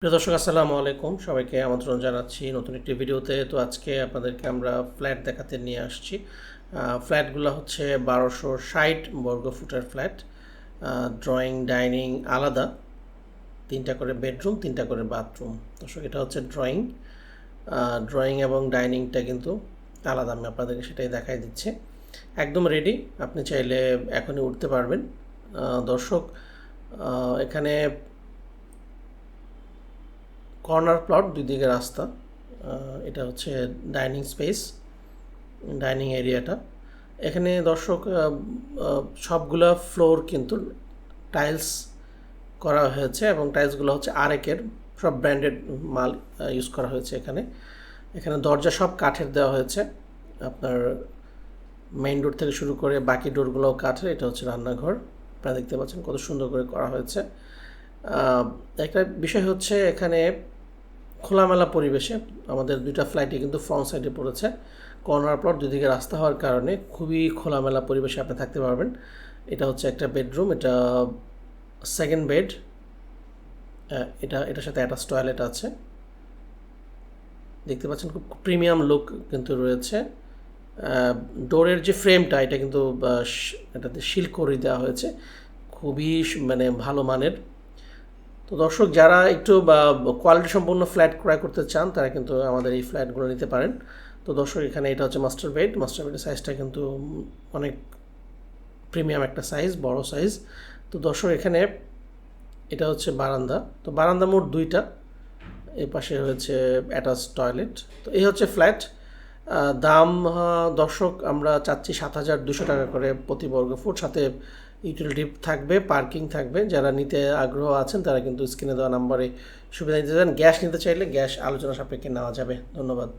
প্রিয় দর্শক, আসসালামু আলাইকুম। সবাইকে আমন্ত্রণ জানাচ্ছি নতুন একটি ভিডিওতে। তো আজকে আপনাদেরকে আমরা ফ্ল্যাট দেখাতে নিয়ে আসছি। ফ্ল্যাটগুলো হচ্ছে বারোশো ষাট বর্গ ফুটের ফ্ল্যাট। ড্রয়িং ডাইনিং আলাদা। তিনটা করে বেডরুম, তিনটা করে বাথরুম। দর্শক, এটা হচ্ছে ড্রয়িং ড্রয়িং এবং ডাইনিংটা কিন্তু আলাদা। আমি আপনাদেরকে সেটাই দেখাই দিচ্ছি। একদম রেডি আপনি চাইলে এখনই উঠতে পারবেন। দর্শক এখানে কর্নার প্লট দুই দিকে রাস্তা এটা হচ্ছে ডাইনিং স্পেস, ডাইনিং এরিয়াটা। এখানে দর্শক সবগুলো ফ্লোর কিন্তু টাইলস করা হয়েছে এবং টাইলসগুলো হচ্ছে আরেকের, সব ব্র্যান্ডেড মাল ইউজ করা হয়েছে এখানে। এখানে দরজা সব কাঠের দেওয়া হয়েছে। আপনার মেইন ডোর থেকে শুরু করে বাকি ডোরগুলোও কাঠের, এটা হচ্ছে রান্নাঘর। আপনারা দেখতে পাচ্ছেন কত সুন্দর করে করা হয়েছে। একটা বিষয় হচ্ছে এখানে খোলামেলা পরিবেশে আমাদের দুইটা ফ্লাইটে কিন্তু ফ্রন্ট সাইডে পড়েছে। কর্নার প্লট দুদিকে রাস্তা হওয়ার কারণে খুবই খোলামেলা পরিবেশে আপনি থাকতে পারবেন। এটা হচ্ছে একটা বেডরুম এটা সেকেন্ড বেড এটা, এটার সাথে অ্যাটাচ টয়লেট আছে। দেখতে পাচ্ছেন খুব প্রিমিয়াম লুক কিন্তু রয়েছে। ডোরের যে ফ্রেমটা এটা কিন্তু এটাতে শিল করে দেওয়া হয়েছে। খুবই মানে ভালো মানের। তো দর্শক, যারা একটু কোয়ালিটি সম্পন্ন ফ্ল্যাট ক্রয় করতে চান, তারা কিন্তু আমাদের এই ফ্ল্যাটগুলো নিতে পারেন। তো দর্শক, এখানে এটা হচ্ছে মাস্টার বেড মাস্টার বেডের সাইজটা কিন্তু অনেক প্রিমিয়াম একটা সাইজ বড় সাইজ তো দর্শক, এখানে এটা হচ্ছে বারান্দা। তো বারান্দা মোট দুইটা। এই পাশে রয়েছে অ্যাটাচ টয়লেট তো এই হচ্ছে ফ্ল্যাট দাম দর্শক, আমরা চাচ্ছি সাত হাজার দুশো টাকা করে প্রতি বর্গ ফুট। সাথে ইউটিলিটি থাকবে পার্কিং থাকবে। যারা নিতে আগ্রহ আছেন, তারা কিন্তু স্ক্রিনে দেওয়া নাম্বারে সুবিধা নিতে চান। গ্যাস নিতে চাইলে গ্যাস আলোচনা সাপেক্ষে নেওয়া যাবে। ধন্যবাদ।